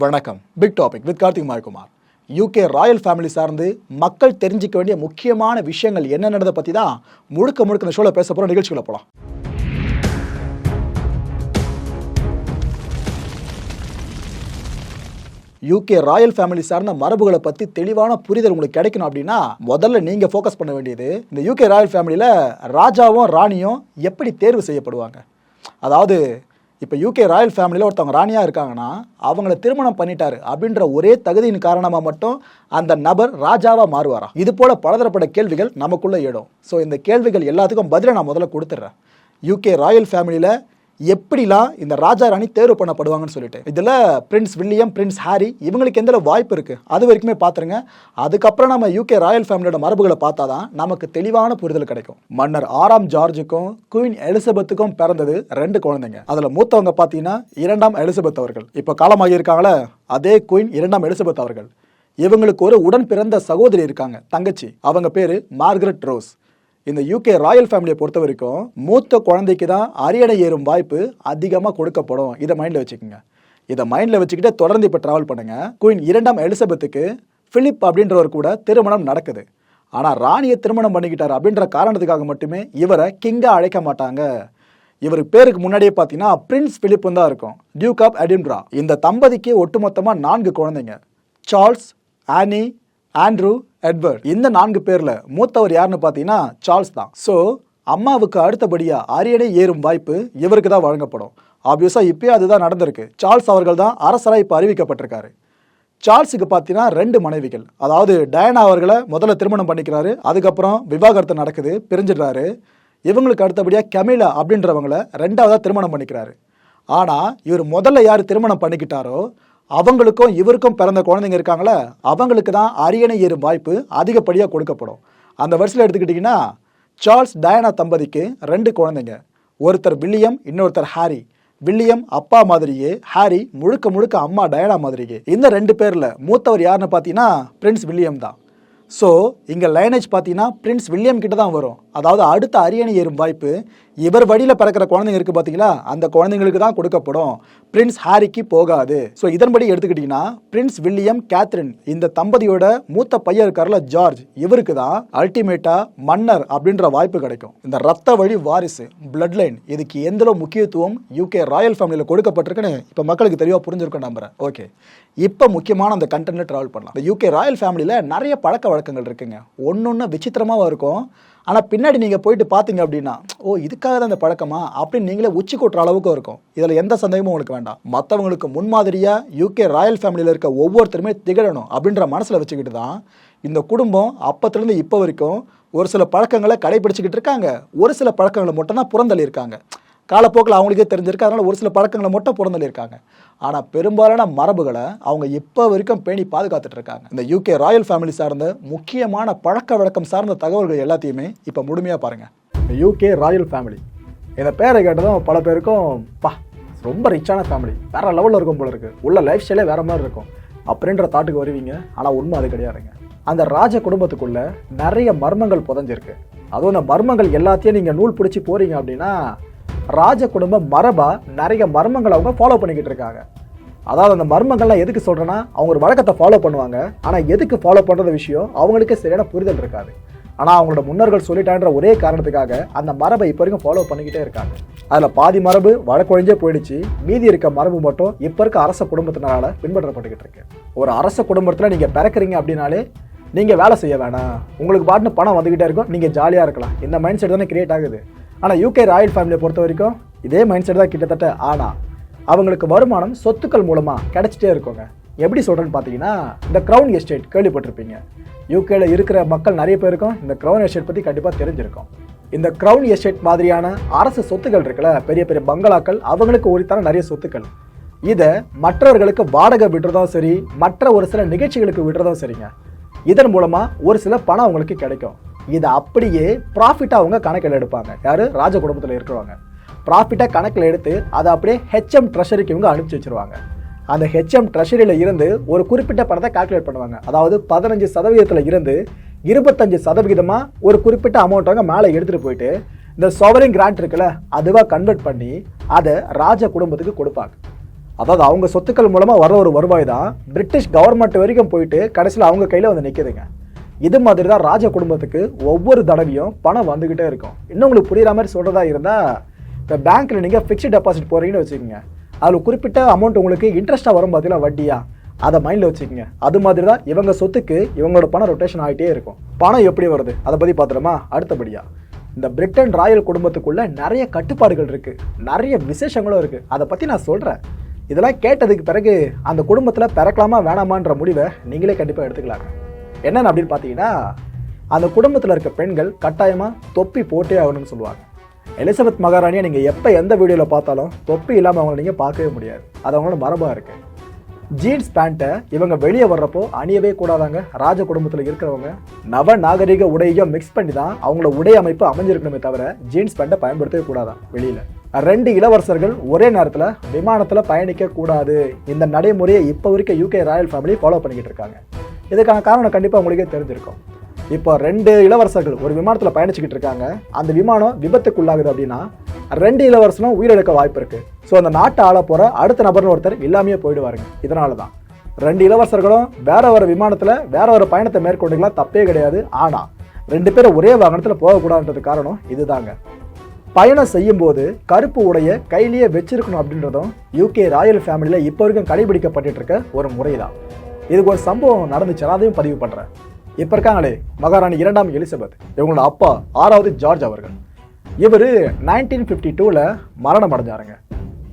வணக்கம். Big topic with Karthik Mayakumar UK royal family சார்ந்து மக்கள் தெரிஞ்சிக்க வேண்டிய முக்கியமான விஷயங்கள் என்னென்னதை பற்றி தான் முழுக்க முழுக்க இந்த ஷோவில் பேச போகிற நிகழ்ச்சிகளை போகலாம் யூகே ராயல் ஃபேமிலி சார்ந்த மரபுகளை பற்றி தெளிவான புரிதல் உங்களுக்கு கிடைக்கணும் அப்படின்னா முதல்ல நீங்கள் ஃபோக்கஸ் பண்ண வேண்டியது இந்த யூகே ராயல் ஃபேமிலியில் ராஜாவும் ராணியும் எப்படி தேர்வு செய்யப்படுவாங்க? அதாவது இப்போ யூகே ராயல் ஃபேமிலியில் ஒருத்தவங்க ராணியாக இருக்காங்கன்னா அவங்கள திருமணம் பண்ணிட்டாரு அப்படின்ற ஒரே தகுதியின் காரணமாக மட்டும் அந்த நபர் ராஜாவாக மாறுவாரா? இது போல் பலதரப்பட்ட கேள்விகள் நமக்குள்ளே இடும் ஸோ இந்த கேள்விகள் எல்லாத்துக்கும் பதிலை நான் முதல்ல கொடுத்துட்றேன் யூகே ராயல் ஃபேமிலியில் எப்படிலாம் இந்த ராஜா ராணி தேர்வு பண்ணப்படுவாங்கன்னு சொல்லிட்டு. இதில் பிரின்ஸ் வில்லியம் பிரின்ஸ் ஹாரி இவங்களுக்கு எந்த வாய்ப்பு இருக்குது அது வரைக்குமே பார்த்துருங்க அதுக்கப்புறம் நம்ம யூகே ராயல் ஃபேமிலியோட மரபுகளை பார்த்தா தான் நமக்கு தெளிவான புரிதல் கிடைக்கும். மன்னர் ஆறாம் ஜார்ஜுக்கும் குயின் எலிசபெத்துக்கும் பிறந்தது ரெண்டு குழந்தைங்க. அதில் மூத்தவங்க பார்த்தீங்கன்னா இரண்டாம் எலிசபெத் அவர்கள். இப்போ காலமாகி இருக்காங்களே அதே குயின் இரண்டாம் எலிசபெத் அவர்கள். இவங்களுக்கு ஒரு உடன் பிறந்த சகோதரி இருக்காங்க தங்கச்சி. அவங்க பேரு மார்கரெட் ரோஸ் இந்த யூகே ராயல் ஃபேமிலியை பொறுத்த வரைக்கும் மூத்த குழந்தைக்கு தான் அரியணை ஏறும் வாய்ப்பு அதிகமாக கொடுக்கப்படும். இதை மைண்டில் வச்சுக்கோங்க. இதை மைண்டில் வச்சுக்கிட்டே தொடர்ந்து இப்போ ட்ராவல் பண்ணுங்கள் குயின் இரண்டாம் எலிசபெத்துக்கு ஃபிலிப் அப்படின்றவர் கூட திருமணம் நடக்குது. ஆனால் ராணியை திருமணம் பண்ணிக்கிட்டார் அப்படின்ற காரணத்துக்காக மட்டுமே இவரை கிங்காக அழைக்க மாட்டாங்க. இவர் பேருக்கு முன்னாடியே பார்த்தீங்கன்னா பிரின்ஸ் பிலிப்பும் தான் இருக்கும். டியூக் ஆஃப் அடிம்ரா இந்த தம்பதிக்கு ஒட்டுமொத்தமாக நான்கு குழந்தைங்க. சார்ல்ஸ் ஆனி ஆண்ட்ரூ எட்வர்ட் இந்த நான்கு பேர்ல மூத்தவர் யாருன்னு பார்த்தீங்கன்னா சார்ல்ஸ் தான். ஸோ அம்மாவுக்கு அடுத்தபடியா அரியணை ஏறும் வாய்ப்பு இவருக்கு தான் வழங்கப்படும். ஆப்வியஸா இப்பயே அதுதான் நடந்திருக்கு. சார்ல்ஸ் அவர்கள் தான் அரசராக இப்போ அறிவிக்கப்பட்டிருக்காரு. சார்ல்ஸுக்கு பார்த்தீங்கன்னா ரெண்டு மனைவிகள். அதாவது டயனா அவர்களை முதல்ல திருமணம் பண்ணிக்கிறாரு அதுக்கப்புறம் விவாகரத்து நடக்குது பிரிஞ்சிடுறாரு. இவங்களுக்கு அடுத்தபடியாக கெமிலா அப்படின்றவங்கள ரெண்டாவதாக திருமணம் பண்ணிக்கிறாரு. ஆனால் இவர் முதல்ல யார் திருமணம் பண்ணிக்கிட்டாரோ அவங்களுக்கும் இவருக்கும் பிறந்த குழந்தைங்க இருக்காங்களே அவங்களுக்கு தான் அரியணை ஏறும் வாய்ப்பு அதிகப்படியாக கொடுக்கப்படும். அந்த வருஷத்தில் எடுத்துக்கிட்டிங்கன்னா சார்ல்ஸ் டயனா தம்பதிக்கு ரெண்டு குழந்தைங்க. ஒருத்தர் வில்லியம் இன்னொருத்தர் ஹாரி. வில்லியம் அப்பா மாதிரியே ஹாரி முழுக்க முழுக்க அம்மா டயனா மாதிரியே. இந்த ரெண்டு பேரில் மூத்தவர் யாருன்னு பார்த்தீங்கன்னா பிரின்ஸ் வில்லியம் தான். ஸோ இங்கே லைனேஜ் பார்த்தீங்கன்னா பிரின்ஸ் வில்லியம் கிட்ட தான் வரும். அதாவது அடுத்த அரியணை ஏறும் வாய்ப்பு இவர் வழியில் பிறக்கிற குழந்தைங்க இருக்குது பார்த்தீங்களா அந்த குழந்தைங்களுக்கு தான் கொடுக்கப்படும். பிரின்ஸ் ஹாரிக்கு போகாது. ஸோ இதன்படி எடுத்துக்கிட்டிங்கன்னா பிரின்ஸ் வில்லியம் கேத்ரின் இந்த தம்பதியோட மூத்த பையன் இருக்கார்ல ஜார்ஜ் இவருக்கு தான் அல்டிமேட்டாக மன்னர் அப்படின்ற வாய்ப்பு கிடைக்கும். இந்த ரத்த வழி வாரிசு பிளட் லைன் இதுக்கு எந்த முக்கியத்துவம் யூகே ராயல் ஃபேமிலியில் கொடுக்கப்பட்டிருக்குன்னு இப்போ மக்களுக்கு தெளிவாக புரிஞ்சிருக்கும் நம்புறேன். ஓகே இப்போ முக்கியமான அந்த கண்டென்ட்ல ட்ராவல் பண்ணலாம். இந்த யூகே ராயல் ஃபேமிலியில் நிறைய பழக்க வழக்கங்கள் இருக்குங்க. ஒன்று ஒன்று விசித்திரமாக இருக்கும். ஆனால் பின்னாடி நீங்கள் போயிட்டு பார்த்தீங்க அப்படின்னா ஓ இதுக்காக தான் இந்த பழக்கமா? அப்படின்னு நீங்களே உச்சி கொட்டுற அளவுக்கு இருக்கும். இதில் எந்த சந்தேகமும் உங்களுக்கு வேண்டாம். மற்றவங்களுக்கு முன்மாதிரியாக யூகே ராயல் ஃபேமிலியில் இருக்க ஒவ்வொருத்தருமே திகழணும் அப்படின்ற மனசில் வச்சுக்கிட்டு தான் இந்த குடும்பம் அப்பத்துலேருந்து இப்போ வரைக்கும் ஒரு சில பழக்கங்களை கடைபிடிச்சிக்கிட்டு இருக்காங்க. ஒரு சில பழக்கங்களை மட்டும் தான் காலப்போக்கில் அவங்களுக்கே தெரிஞ்சிருக்கு. அதனால் ஒரு சில பழக்கங்களை மட்டும் புறந்தள்ளியிருக்காங்க ஆனால் பெரும்பாலான மரபுகளை அவங்க இப்போ வரைக்கும் பேணி பாதுகாத்துட்டு இருக்காங்க இந்த யூகே ராயல் ஃபேமிலி சார்ந்த முக்கியமான பழக்க வழக்கம் சார்ந்த தகவல்கள் எல்லாத்தையுமே இப்போ முழுமையாக பாருங்கள் யூகே ராயல் ஃபேமிலி இந்த பேரை கேட்டதும் பல பேருக்கும் பா ரொம்ப ரிச்சான ஃபேமிலி வேறு லெவலில் இருக்கும் போல இருக்குது உள்ள லைஃப் ஸ்டைலே வேறு மாதிரி இருக்கும். அப்படின்ற தாட்டுக்கு வருவீங்க. ஆனால் உண்மை அது கிடையாதுங்க. அந்த ராஜ குடும்பத்துக்குள்ளே நிறைய மர்மங்கள் புதஞ்சிருக்கு. அதுவும் அந்த மர்மங்கள் எல்லாத்தையும் நீங்கள் நூல் பிடிச்சி போகிறீங்க அப்படின்னா ராஜ குடும்ப மரபாக நிறைய மர்மங்களை அவங்க ஃபாலோ பண்ணிக்கிட்டு இருக்காங்க. அதாவது அந்த மர்மங்கள்லாம் எதுக்கு சொல்கிறேன்னா அவங்க ஒரு வழக்கத்தை ஃபாலோ பண்ணுவாங்க. ஆனால் எதுக்கு ஃபாலோ பண்ணுற விஷயம்? அவங்களுக்கே சரியான புரிதல் இருக்காது. ஆனால் அவங்களோட முன்னோர்கள் சொல்லிட்டான்ற ஒரே காரணத்துக்காக அந்த மரபை இப்போ வரைக்கும் ஃபாலோ பண்ணிக்கிட்டே இருக்காங்க. அதில் பாதி மரபு வழக்கொழிஞ்சே போயிடுச்சு. மீதி இருக்க மரபு மட்டும் இப்போ இருக்க அரச குடும்பத்தினால பின்பற்றப்பட்டுக்கிட்டு இருக்கு. ஒரு அரச குடும்பத்தில் நீங்கள் பிறக்கிறீங்க அப்படின்னாலே நீங்கள் வேலை செய்ய வேணாம். உங்களுக்கு பாட்டுன்னு பணம் வந்துக்கிட்டே இருக்கும். நீங்கள் ஜாலியாக இருக்கலாம். இந்த மைண்ட் செட் தானே கிரியேட் ஆகுது. ஆனால் யூகே ராயல் ஃபேமிலியை பொறுத்த வரைக்கும் இதே மைண்ட் செட் தான் கிட்டத்தட்ட ஆனால் அவங்களுக்கு வருமானம் சொத்துக்கள் மூலமாக கிடைச்சிட்டே இருக்குங்க. எப்படி சொல்கிறேன்னு பார்த்தீங்கன்னா இந்த க்ரௌன் எஸ்டேட் கேள்விப்பட்டிருப்பீங்க. யூகேயில் இருக்கிற மக்கள் நிறைய பேருக்கும் இந்த க்ரௌன் எஸ்டேட் பற்றி கண்டிப்பாக தெரிஞ்சிருக்கும். இந்த க்ரௌன் எஸ்டேட் மாதிரியான அரசு சொத்துக்கள் இருக்குல்ல பெரிய பெரிய பங்களாக்கள் அவங்களுக்கு உரித்தான நிறைய சொத்துக்கள். இதை மற்றவர்களுக்கு வாடகை விடுறதும் சரி மற்ற ஒரு சில நிகழ்ச்சிகளுக்கு விடுறதும் சரிங்க. இதன் மூலமாக ஒரு சில பணம் அவங்களுக்கு கிடைக்கும். இதை அப்படியே ப்ராஃபிட்டாக அவங்க கணக்கில் எடுப்பாங்க. யார்? ராஜ குடும்பத்தில் இருக்கிறவங்க. ப்ராஃபிட்டாக கணக்கில் எடுத்து அதை அப்படியே ஹெச்எம் ட்ரெஷரிக்கு இவங்க அனுப்பிச்சி வச்சிருவாங்க. அந்த ஹெச்எம் ட்ரெஷரியில் இருந்து ஒரு குறிப்பிட்ட பணத்தை கால்குலேட் பண்ணுவாங்க. அதாவது பதினஞ்சு சதவீதத்தில் இருந்து இருபத்தஞ்சு சதவிகிதமாக ஒரு குறிப்பிட்ட அமௌண்ட் அவங்க மேலே எடுத்துகிட்டு போயிட்டு இந்த சொவரிங் கிராண்ட் இருக்குல்ல அதுவாக கன்வெர்ட் பண்ணி அதை ராஜ குடும்பத்துக்கு கொடுப்பாங்க. அதாவது அவங்க சொத்துக்கள் மூலமாக வர ஒரு வருவாய் தான் பிரிட்டிஷ் கவர்மெண்ட் வரைக்கும் போயிட்டு கடைசியில் அவங்க கையில் வந்து நிற்கிதுங்க இது மாதிரி தான் ராஜ குடும்பத்துக்கு ஒவ்வொரு தடவையும் பணம் வந்துக்கிட்டே இருக்கும். இன்னும் உங்களுக்கு புரியுற மாதிரி சொல்கிறதா இருந்தால் இப்போ பேங்க்கில் நீங்கள் ஃபிக்ஸ்ட் டெபாசிட் போகிறீங்கன்னு வச்சுக்கோங்க. அதில் குறிப்பிட்ட அமௌண்ட் உங்களுக்கு இன்ட்ரெஸ்ட்டாக வரும் பார்த்தீங்களா வட்டியா? அதை மைண்டில் வச்சுக்கோங்க. அது மாதிரி தான் இவங்க சொத்துக்கு இவங்களோட பணம் ரொட்டேஷன் ஆகிட்டே இருக்கும். பணம் எப்படி வருது? அதை பற்றி பார்த்துருமா அடுத்தபடியாக இந்த பிரிட்டன் ராயல் குடும்பத்துக்குள்ளே நிறைய கட்டுப்பாடுகள் இருக்குது நிறைய விசேஷங்களும் இருக்குது அதை பற்றி நான் சொல்கிறேன் இதெல்லாம் கேட்டதுக்கு பிறகு அந்த குடும்பத்தில் பிறக்கலாமா வேணாமான்ற முடிவை நீங்களே கண்டிப்பாக எடுத்துக்கலாங்க. என்னென்னு அப்படின்னு பார்த்தீங்கன்னா அந்த குடும்பத்தில் இருக்க பெண்கள் கட்டாயமாக தொப்பி போட்டே ஆகணும்னு சொல்லுவாங்க. எலிசபெத் மகாராணியை நீங்கள் எப்போ எந்த வீடியோவில் பார்த்தாலும் தொப்பி இல்லாமல் அவங்கள நீங்கள் பார்க்கவே முடியாது. அது அவங்களோட மரபாக இருக்குது ஜீன்ஸ் பேண்ட்டை இவங்க வெளியே வர்றப்போ அணியவே கூடாதாங்க. ராஜ குடும்பத்தில் இருக்கிறவங்க நவ நாகரிக உடையும் மிக்ஸ் பண்ணி தான் அவங்களோட உடை அமைப்பு அமைஞ்சிருக்கணுமே தவிர ஜீன்ஸ் பேண்ட்டை பயன்படுத்தவே கூடாதான் வெளியில். ரெண்டு இளவரசர்கள் ஒரே நேரத்தில் விமானத்தில் பயணிக்க கூடாது இந்த நடைமுறையை இப்போ வரைக்கும் யூகே ராயல் ஃபேமிலி ஃபாலோ பண்ணிக்கிட்டு இருக்காங்க. இதுக்கான காரணம் கண்டிப்பாக உங்களுக்கே தெரிஞ்சிருக்கும். இப்போ ரெண்டு இளவரசர்கள் ஒரு விமானத்தில் பயணிச்சுக்கிட்டு இருக்காங்க. அந்த விமானம் விபத்துக்குள்ளாகுது அப்படின்னா ரெண்டு இளவரசனும் உயிரிழக்க வாய்ப்பு இருக்குது ஸோ அந்த நாட்டை ஆள போகிற அடுத்த நபர்னு ஒருத்தர் இல்லாமையே போயிடுவாருங்க. இதனால தான் ரெண்டு இளவரசர்களும் வேற ஒரு விமானத்தில் வேற ஒரு பயணத்தை மேற்கொண்டுக்கலாம் தப்பே கிடையாது. ஆனால் ரெண்டு பேரும் ஒரே வாகனத்தில் போகக்கூடாதுன்றது காரணம் இதுதாங்க. பயணம் செய்யும்போது கருப்பு உடைய கையிலேயே வச்சிருக்கணும் அப்படின்றதும் யூகே ராயல் ஃபேமிலியில் இப்போ வரைக்கும் கடைபிடிக்கப்பட்டு இருக்க ஒரு முறை தான் இதுக்கு ஒரு சம்பவம் நடந்துச்சு. அதையும் பதிவு பண்ணுறேன் இப்போ இருக்காங்களே மகாராணி இரண்டாம் எலிசபெத் இவங்களோட அப்பா ஆறாவது ஜார்ஜ் அவர்கள். இவர் நைன்டீன் ஃபிஃப்டி டூவில் மரணம் அடைஞ்சாருங்க.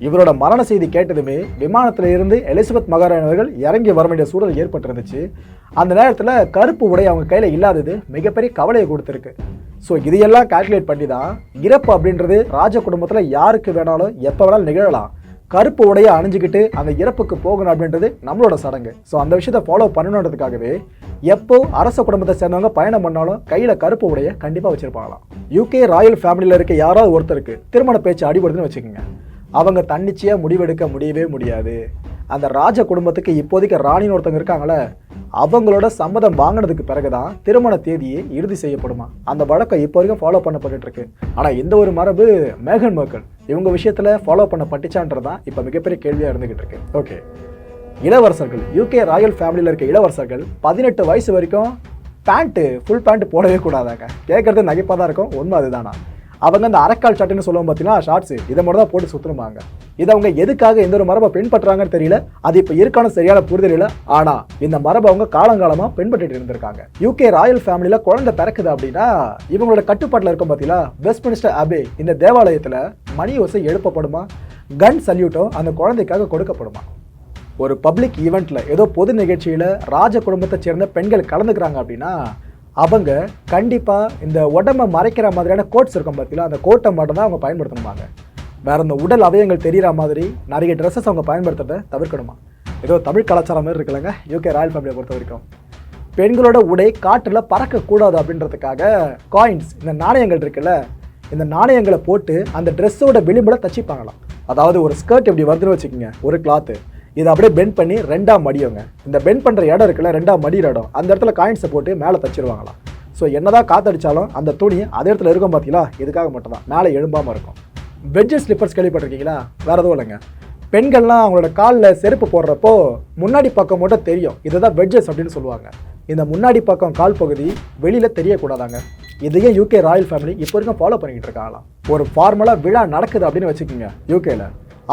இவரோட மரண செய்தி கேட்டதுமே விமானத்தில் இருந்து எலிசபெத் மகாராணி அவர்கள் இறங்கி வர வேண்டிய சூழல் ஏற்பட்டிருந்துச்சு. அந்த நேரத்தில் கருப்பு உடை அவங்க கையில் இல்லாதது மிகப்பெரிய கவலையை கொடுத்துருக்கு. ஸோ இதையெல்லாம் கால்குலேட் பண்ணி தான் இறப்பு அப்படின்றது ராஜ குடும்பத்தில் யாருக்கு வேணாலும் எப்போ வேணாலும் நிகழலாம். கருப்பு உடைய அணிஞ்சுக்கிட்டு அந்த இறப்புக்கு போகணும் அப்படின்றது நம்மளோட சடங்கு. ஸோ அந்த விஷயத்தை ஃபாலோ பண்ணணுன்றதுக்காகவே எப்போ அரச குடும்பத்தை சேர்ந்தவங்க பயணம் பண்ணாலும் கையில் கருப்பு உடைய கண்டிப்பாக வச்சிருப்பாங்களாம். யூகே ராயல் ஃபேமிலியில் இருக்க யாராவது ஒருத்தருக்கு திருமண பேச்சு அடிபடுதுன்னு வச்சுக்கோங்க. அவங்க தன்னிச்சையாக முடிவெடுக்க முடியவே முடியாது. அந்த ராஜ குடும்பத்துக்கு இப்போதைக்கு ராணின்னு ஒருத்தவங்க இருக்காங்களே அவங்களோட சம்மதம் வாங்கினதுக்கு பிறகு தான் திருமண தேதியே இறுதி செய்யப்படுமா? அந்த வழக்கம் இப்போ வரைக்கும் ஃபாலோ பண்ணப்பட்டு இருக்கு. ஆனால் இந்த ஒரு மரபு? மேகன் மர்க்கல் இவங்க விஷயத்தில் ஃபாலோ பண்ண பட்டிச்சான்றது தான் இப்போ மிகப்பெரிய கேள்வியாக இருந்துகிட்டு இருக்கு. ஓகே இளவரசர்கள். யூகே ராயல் ஃபேமிலியில் இருக்க இளவரசர்கள் பதினெட்டு வயசு வரைக்கும் பேண்ட்டு ஃபுல் பேண்ட் போடவே கூடாதாங்க. கேட்குறது நகைப்பாக தான் இருக்கும். உண்மை அதுதானா? அவங்க அந்த அரைக்கால் சட்டைன்னு சொல்லுவோம் பார்த்தீங்கன்னா ஷார்ட்ஸ் இதை மட்டும் தான் போட்டு சுற்றுமாங்க இது அவங்க எதுக்காக எந்த ஒரு மரபை பின்பற்றுறாங்கன்னு தெரியல. அது இப்போ இருக்கான சரியான புரிதல் இல்லை. ஆனால் இந்த மரபை அவங்க காலங்காலமாக பின்பற்றிட்டு இருந்திருக்காங்க. யூகே ராயல் ஃபேமிலியில் குழந்தை பிறக்குது அப்படின்னா இவங்களோட கட்டுப்பாட்டில் இருக்கும் பார்த்தீங்களா வெஸ்ட்மினிஸ்டர் அபே இந்த தேவாலயத்தில் மணி ஓசை எழுப்பப்படுமா? கன் சல்யூட்டும் அந்த குழந்தைக்காக கொடுக்கப்படுமா? ஒரு பப்ளிக் ஈவெண்ட்டில் ஏதோ பொது நிகழ்ச்சியில் ராஜ குடும்பத்தை சேர்ந்த பெண்கள் கலந்துக்கிறாங்க அப்படின்னா அவங்க கண்டிப்பாக இந்த உடம்பை மறைக்கிற மாதிரியான கோட்ஸ் இருக்கும் பார்த்தீங்களா அந்த கோட்டை மட்டும் தான் அவங்க பயன்படுத்தணுமாங்க வேற இந்த உடல் அவயங்கள் தெரிகிற மாதிரி நிறைய ட்ரெஸ்ஸஸ் அவங்க பயன்படுத்துறதை தவிர்க்கணுமா? ஏதோ தமிழ் கலாச்சாரம் மாதிரி இருக்குல்லங்க. யூகே ராயல் ஃபேமிலியை பொறுத்த வரைக்கும். பெண்களோட உடை காற்றில் பறக்கக்கூடாது அப்படின்றதுக்காக காயின்ஸ் இந்த நாணயங்கள் இருக்குல்ல இந்த நாணயங்களை போட்டு அந்த ட்ரெஸ்ஸோட விளிம்பில் தச்சிப்பாங்களாம். அதாவது ஒரு ஸ்கர்ட் இப்படி வருதுன்னு வச்சுக்கோங்க ஒரு கிளாத்து இதை அப்படியே பெண்ட் பண்ணி ரெண்டாம் மடியோங்க. இந்த பெண்ட் பண்ணுற இடம் இருக்குல்ல ரெண்டாம் மடிகிற இடம். அந்த இடத்துல காயின்ஸை போட்டு மேலே தச்சிருவாங்களாம். ஸோ என்னதான் காத்தடிச்சாலும் அந்த துணி அதே இடத்துல இருக்கும் பார்த்தீங்களா இதுக்காக மட்டும்தான் மேலே எழும்பாமல் இருக்கும். வெஜ்ஜஸ் ஸ்லிப்பர்ஸ் கேள்விப்பட்டிருக்கீங்களா? வேறு எதுவும் இல்லைங்க. பெண்கள்லாம் அவங்களோட காலில் செருப்பு போடுறப்போ முன்னாடி பக்கம் மட்டும் தெரியும். இதுதான் வெட்ஜஸ் அப்படின்னு சொல்லுவாங்க. இந்த முன்னாடி பக்கம் கால் பகுதி வெளியில் தெரியக்கூடாதாங்க. இதையே யூகே ராயல் ஃபேமிலி இப்போ வரைக்கும் ஃபாலோ பண்ணிக்கிட்டு இருக்காங்களாம். ஒரு ஃபார்மலாக விழா நடக்குது அப்படின்னு வச்சுக்கோங்க யூகேல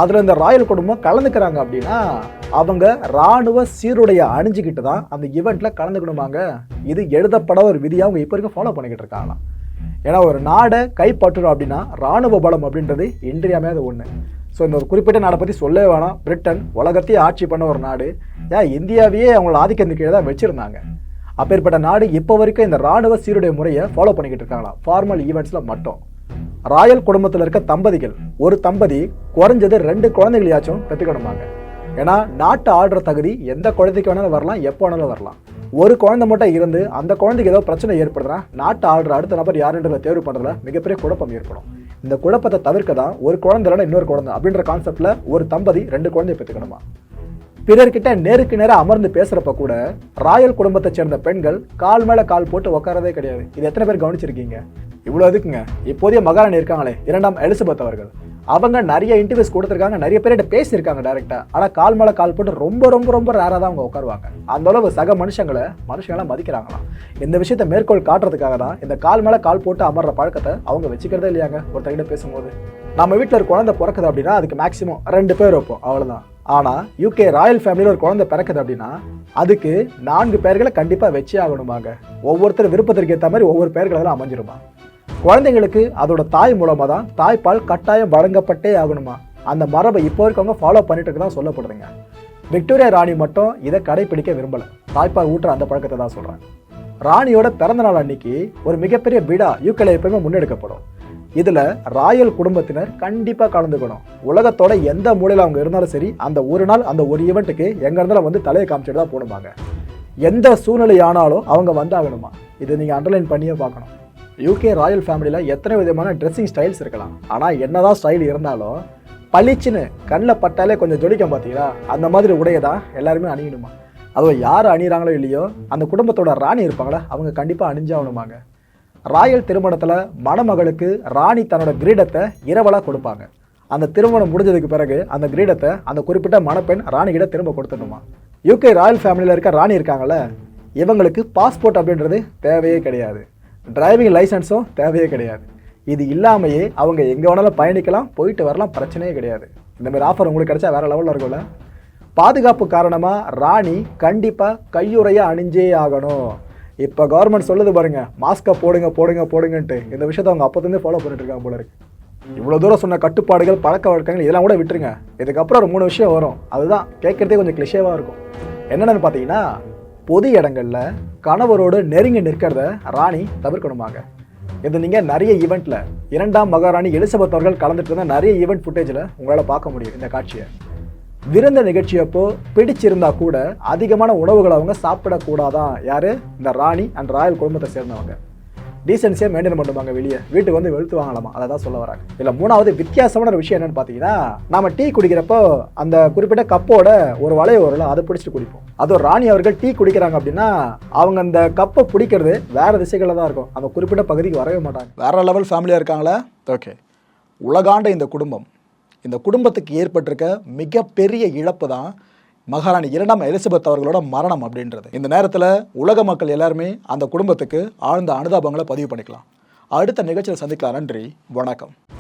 அதில் இந்த ராயல் குடும்பம் கலந்துக்கிறாங்க அப்படின்னா அவங்க ராணுவ சீருடைய அணிஞ்சுக்கிட்டு தான் அந்த ஈவெண்ட்டில் கலந்துக்கணுமாங்க. இது எழுதப்பட ஒரு விதியாக அவங்க இப்போ வரைக்கும் ஃபாலோ பண்ணிக்கிட்டு இருக்காங்களாம். ஏன்னா ஒரு நாடை கைப்பற்றணும் அப்படின்னா ராணுவ பலம் அப்படின்றது இன்றியமையாத ஒன்று ஸோ இந்த ஒரு குறிப்பிட்ட நாடை பற்றி சொல்லவே வேணாம். பிரிட்டன் உலகத்தையே ஆட்சி பண்ண ஒரு நாடு. ஏன் இந்தியாவையே அவங்கள ஆதிக்கத்து கீழே தான் வச்சுருந்தாங்க. அப்பேற்பட்ட நாடு இப்போ வரைக்கும் இந்த ராணுவ சீருடை முறையை ஃபாலோ பண்ணிக்கிட்டு இருக்காங்களாம். ஃபார்மல் ஈவெண்ட்ஸில் மட்டும். ராயல் குடும்பத்தில் இருக்க தம்பதிகள் ஒரு தம்பதி குறைஞ்சது ரெண்டு குழந்தைகளையாச்சும் பெற்றுக்கணுமாங்க. ஏன்னா நாட்டை ஆடுற தகுதி எந்த குழந்தைக்கு வேணாலும் வரலாம் எப்போ வேணாலும் வரலாம். ஒரு குழந்தை மட்டும் இருந்து அந்த குழந்தைக்கு ஏதோ பிரச்சனை ஏற்படுதுன்னா நாட்டு ஆடுற அடுத்த நபர் யாருன்றத தேர்வு பண்ணுறதுல மிகப்பெரிய குழப்பம் ஏற்படும். இந்த குழப்பத்தை தவிர்க்க தான் ஒரு குழந்தை இல்லைன்னா இன்னொரு குழந்தை அப்படின்ற கான்செப்ட்ல ஒரு தம்பதி ரெண்டு குழந்தைய பெற்றுக்கணுமா? பிறர்கிட்ட நேருக்கு நேரம் அமர்ந்து பேசுறப்ப கூட ராயல் குடும்பத்தை சேர்ந்த பெண்கள் கால் மேல கால் போட்டு உட்காரதே கிடையாது. இது எத்தனை பேர் கவனிச்சிருக்கீங்க? இவ்வளோ எதுக்குங்க? இப்போதைய மகாராணி இருக்காங்களே இரண்டாம் எலிசபெத் அவர்கள். அவங்க நிறைய இன்டர்வியூஸ் கொடுத்துருக்காங்க நிறைய பேர்கிட்ட பேசியிருக்காங்க டேரெக்டா ஆனால் கால் மேலே கால் போட்டு ரொம்ப ரொம்ப ரொம்ப ரேராக தான் அவங்க உட்காருவாங்க அந்த அளவு சக மனுஷங்களை மனுஷங்களாம் மதிக்கிறாங்களாம். இந்த விஷயத்தை மேற்கோள் காட்டுறதுக்காக தான் இந்த கால் மேலே கால் போட்டு அமர்ற பழக்கத்தை அவங்க வச்சுக்கிறதே இல்லையாங்க? ஒருத்தர்கிட்ட பேசும்போது. நம்ம வீட்டில் ஒரு குழந்தை பிறக்குது அப்படின்னா அதுக்கு மேக்ஸிமம் ரெண்டு பேர் வைப்போம் அவ்வளோதான் ஆனால் யூகே ராயல் ஃபேமிலியில் ஒரு குழந்தை பிறக்குது அப்படின்னா அதுக்கு நான்கு பேர்களை கண்டிப்பாக வச்சே ஆகணுமாங்க. ஒவ்வொருத்தர் விருப்பத்திற்கு ஏற்ற மாதிரி ஒவ்வொரு பேர்கள் அதில் அமைஞ்சிருமா? குழந்தைங்களுக்கு அதோட தாய் மூலமாக தான் தாய்ப்பால் கட்டாயம் வழங்கப்பட்டே ஆகணுமா? அந்த மரபை இப்போ இருக்கவங்க ஃபாலோ பண்ணிட்டு இருக்கதான் சொல்லப்படுதுங்க. விக்டோரியா ராணி மட்டும் இதை கடைப்பிடிக்க விரும்பலை. தாய்ப்பால் ஊட்டுற அந்த பழக்கத்தை தான் சொல்கிறேன் ராணியோட பிறந்த நாள் அன்னைக்கு ஒரு மிகப்பெரிய விடா யூகேல எப்பயுமே முன்னெடுக்கப்படும். இதில் ராயல் குடும்பத்தினர் கண்டிப்பாக கலந்துக்கணும். உலகத்தோட எந்த மூலையில் அவங்க இருந்தாலும் சரி அந்த ஒரு நாள் அந்த ஒரு ஈவெண்ட்டுக்கு எங்கே இருந்தாலும் வந்து தலையை காமிச்சிட்டு தான் போடுவாங்க எந்த சூழ்நிலை ஆனாலும் அவங்க வந்தாகணுமா? இதை நீங்கள் அண்டர்லைன் பண்ணியே பார்க்கணும். யூகே ராயல் ஃபேமிலியில் எத்தனை விதமான ட்ரெஸ்ஸிங் ஸ்டைல்ஸ் இருக்கலாம். ஆனால் என்னதான் ஸ்டைல் இருந்தாலும் பளிச்சுன்னு கண்ணில் பட்டாலே கொஞ்சம் ஜொலிக்கும் பார்த்தீங்களா அந்த மாதிரி உடையை தான் எல்லாருமே அணியணுமா? அதுவும் யார் அணியிறாங்களோ இல்லையோ அந்த குடும்பத்தோட ராணி இருப்பாங்களா? அவங்க கண்டிப்பாக அணிஞ்சாகணுமாங்க. ராயல் திருமணத்தில் மணமகளுக்கு ராணி தன்னோட கிரீடத்தை இரவலாக கொடுப்பாங்க. அந்த திருமணம் முடிஞ்சதுக்கு பிறகு அந்த கிரீடத்தை அந்த குறிப்பிட்ட மணப்பெண் ராணிகிட்ட திரும்ப கொடுத்துடணுமா? யூகே ராயல் ஃபேமிலியில் இருக்க ராணி இருக்காங்கல்ல இவங்களுக்கு பாஸ்போர்ட் அப்படின்றது தேவையே கிடையாது. டிரைவிங் லைசன்ஸும் தேவையே கிடையாது. இது இல்லாமையே அவங்க எங்கே வேணாலும் பயணிக்கலாம் போயிட்டு வரலாம் பிரச்சனையே கிடையாது. இந்தமாரி ஆஃபர் உங்களுக்கு கிடைச்சா வேறு லெவலில் இருக்கும்ல. பாதுகாப்பு காரணமாக ராணி கண்டிப்பாக கையுறையாக அணிஞ்சே ஆகணும். இப்போ கவர்மெண்ட் சொல்லுது பாருங்க மாஸ்க்கை போடுங்க போடுங்க போடுங்கன்ட்டு. இந்த விஷயத்தை அவங்க அப்போதுலேருந்து ஃபாலோ பண்ணிட்டு இருக்காங்க போல இருக்கு. இவ்வளோ தூரம் சொன்ன கட்டுப்பாடுகள் பழக்க வழக்கங்கள் இதெல்லாம் கூட விட்டுருங்க. இதுக்கப்புறம் ஒரு மூணு விஷயம் வரும். அதுதான் கேட்குறதே கொஞ்சம் கிளிஷேவாக இருக்கும். என்னென்னு பார்த்தீங்கன்னா பொது இடங்களில் கணவரோடு நெருங்கி நிற்கிறத ராணி தவிர்க்கணுமாங்க. இது நீங்கள் நிறைய ஈவெண்ட்டில் இரண்டாம் மகாராணி எலிசபெத் அவர்கள் கலந்துட்டு இருந்த நிறைய ஈவெண்ட் ஃபுட்டேஜில் உங்களால் பார்க்க முடியும் இந்த காட்சியை. விருந்த நிகழ்ச்சியப்போ பிடிச்சிருந்தா கூட அதிகமான உணவுகளை அவங்க சாப்பிடக்கூடாதான். யாரு? இந்த ராணி அண்ட் ராயல் குடும்பத்தை சேர்ந்தவங்க. டீசென்சியாக மெயின்டைன் பண்ணுவாங்க வெளியே. வீட்டுக்கு வந்து வெளுத்து வாங்கலாமா? அதை தான் சொல்ல வராங்க. இல்லை மூணாவது வித்தியாசமான விஷயம் என்னன்னு பார்த்தீங்கன்னா நம்ம டீ குடிக்கிறப்போ அந்த குறிப்பிட்ட கப்போட ஒரு வளைய வரல அதை பிடிச்சிட்டு குடிப்போம். அதுவும் ராணி அவர்கள் டீ குடிக்கிறாங்க அப்படின்னா அவங்க அந்த கப்பை பிடிக்கிறது வேற திசைகளில் தான் இருக்கும். அந்த குறிப்பிட்ட பகுதிக்கு வரவே மாட்டாங்க. வேற லெவல் ஃபேமிலியாக இருக்காங்களா? ஓகே உலகாண்ட இந்த குடும்பம் இந்த குடும்பத்துக்கு ஏற்பட்டிருக்க மிகப்பெரிய இழப்பு தான் மகாராணி இரண்டாம் எலிசபெத் அவர்களோட மரணம் அப்படின்றது. இந்த நேரத்தில் உலக மக்கள் எல்லாருமே அந்த குடும்பத்துக்கு ஆழ்ந்த அனுதாபங்களை பதிவு பண்ணிக்கலாம். அடுத்த நிகழ்ச்சியில் சந்திக்கலாம். நன்றி. வணக்கம்.